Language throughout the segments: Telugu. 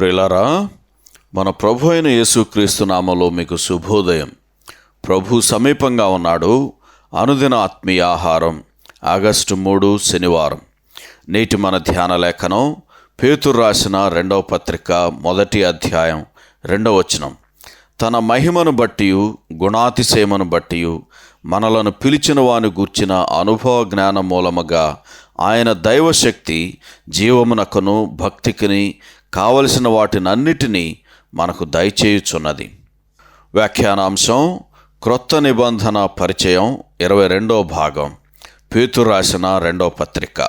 ప్రిలారా మన ప్రభు అయిన యేసుక్రీస్తు నామలో మీకు శుభోదయం. ప్రభు సమీపంగా ఉన్నాడు. అనుదిన ఆత్మీయ ఆహారం ఆగస్టు మూడు శనివారం. నేటి మన ధ్యాన లేఖనం పేతురు రాసిన రెండవ పత్రిక మొదటి అధ్యాయం రెండవ వచనం. తన మహిమను బట్టి గుణాతిశయమును బట్టి మనలను పిలిచిన వాని గూర్చిన అనుభవ జ్ఞాన మూలముగా ఆయన దైవశక్తి జీవమునకును భక్తికిని కావలసిన వాటినన్నిటినీ మనకు దయచేయుచున్నది. వ్యాఖ్యానాంశం క్రొత్త నిబంధన పరిచయం ఇరవై రెండో భాగం. పేతురు రాసిన రెండో పత్రిక.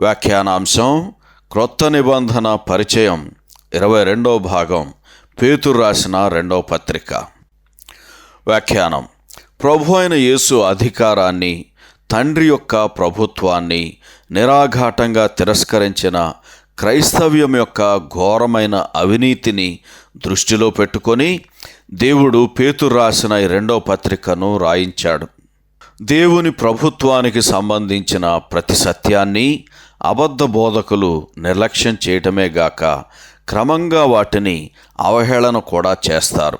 వ్యాఖ్యానాంశం క్రొత్త నిబంధన పరిచయం ఇరవై రెండో భాగం. పేతురు రాసిన రెండో పత్రిక. వ్యాఖ్యానం. ప్రభు అయిన యేసు అధికారాన్ని తండ్రి యొక్క ప్రభుత్వాన్ని నిరాఘాటంగా తిరస్కరించిన క్రైస్తవ్యం యొక్క ఘోరమైన అవినీతిని దృష్టిలో పెట్టుకొని దేవుడు పేతురు రాసిన ఈ రెండో పత్రికను రాయించాడు. దేవుని ప్రభుత్వానికి సంబంధించిన ప్రతి సత్యాన్ని అబద్ధ బోధకులు నిర్లక్ష్యం చేయటమే గాక క్రమంగా వాటిని అవహేళన కూడా చేస్తారు.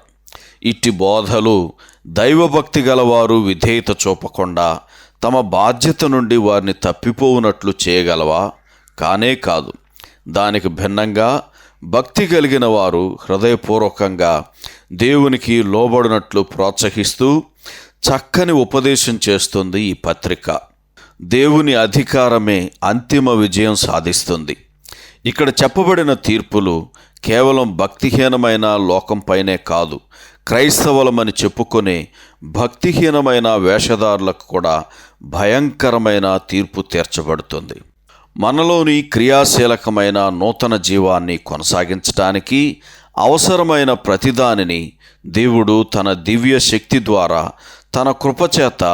ఇట్టి బోధలు దైవభక్తి గలవారు విధేయత చూపకుండా తమ బాధ్యత నుండి వారిని తప్పిపోవునట్లు చేయగలవా? కానే కాదు. దానికి భిన్నంగా భక్తి కలిగిన వారు హృదయపూర్వకంగా దేవునికి లోబడినట్లు ప్రోత్సహిస్తూ చక్కని ఉపదేశం చేస్తుంది ఈ పత్రిక. దేవుని అధికారమే అంతిమ విజయం సాధిస్తుంది. ఇక్కడ చెప్పబడిన తీర్పులు కేవలం భక్తిహీనమైన లోకంపైనే కాదు క్రైస్తవులమని చెప్పుకునే భక్తిహీనమైన వేషధారులకు కూడా భయంకరమైన తీర్పు తీర్చబడుతుంది. మనలోని క్రియాశీలకమైన నూతన జీవాన్ని కొనసాగించటానికి అవసరమైన ప్రతిదానిని దేవుడు తన దివ్య శక్తి ద్వారా తన కృపచేత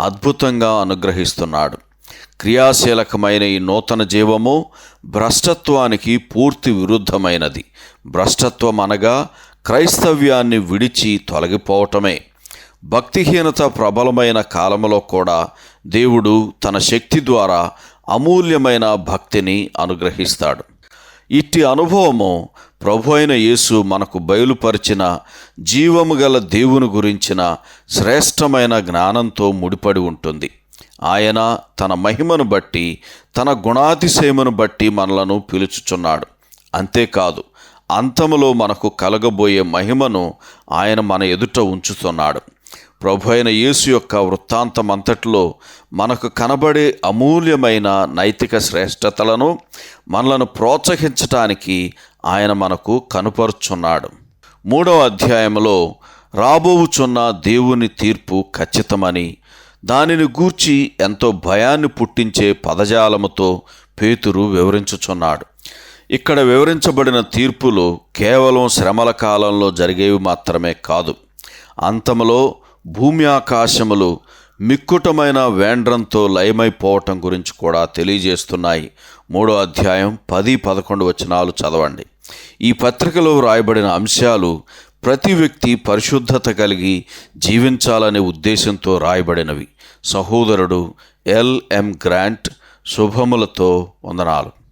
అద్భుతంగా అనుగ్రహిస్తున్నాడు. క్రియాశీలకమైన ఈ నూతన జీవము భ్రష్టత్వానికి పూర్తి విరుద్ధమైనది. భ్రష్టత్వం అనగా క్రైస్తవ్యాన్ని విడిచి తొలగిపోవటమే. భక్తిహీనత ప్రబలమైన కాలంలో కూడా దేవుడు తన శక్తి ద్వారా అమూల్యమైన భక్తిని అనుగ్రహిస్తాడు. ఇట్టి అనుభవము ప్రభు అయిన యేసు మనకు బయలుపరిచిన జీవము గల దేవుని గురించిన శ్రేష్టమైన జ్ఞానంతో ముడిపడి ఉంటుంది. ఆయన తన మహిమను బట్టి తన గుణాతిశయమును బట్టి మనలను పిలుచుచున్నాడు. అంతేకాదు అంతములో మనకు కలగబోయే మహిమను ఆయన మన ఎదుట ఉంచుతున్నాడు. ప్రభు అయిన యేసు యొక్క వృత్తాంతం అంతట్లో మనకు కనబడే అమూల్యమైన నైతిక శ్రేష్టతలను మనలను ప్రోత్సహించటానికి ఆయన మనకు కనుపరుచున్నాడు. మూడవ అధ్యాయంలో రాబోవుచున్న దేవుని తీర్పు ఖచ్చితమని దానిని గూర్చి ఎంతో భయాన్ని పుట్టించే పదజాలముతో పేతురు వివరించుచున్నాడు. ఇక్కడ వివరించబడిన తీర్పులు కేవలం శ్రమల కాలంలో జరిగేవి మాత్రమే కాదు. అంతములో భూమి ఆకాశములు మిక్కుటమైన వేండ్రంతో లయమైపోవటం గురించి కూడా తెలియజేస్తున్నాయి. మూడో అధ్యాయం పది పదకొండు వచనాలు చదవండి. ఈ పత్రికలో వ్రాయబడిన అంశాలు ప్రతి వ్యక్తి పరిశుద్ధత కలిగి జీవించాలనే ఉద్దేశంతో రాయబడినవి సహోదరుడు ఎల్ఎం గ్రాంట్ శుభములతో వందనాలు.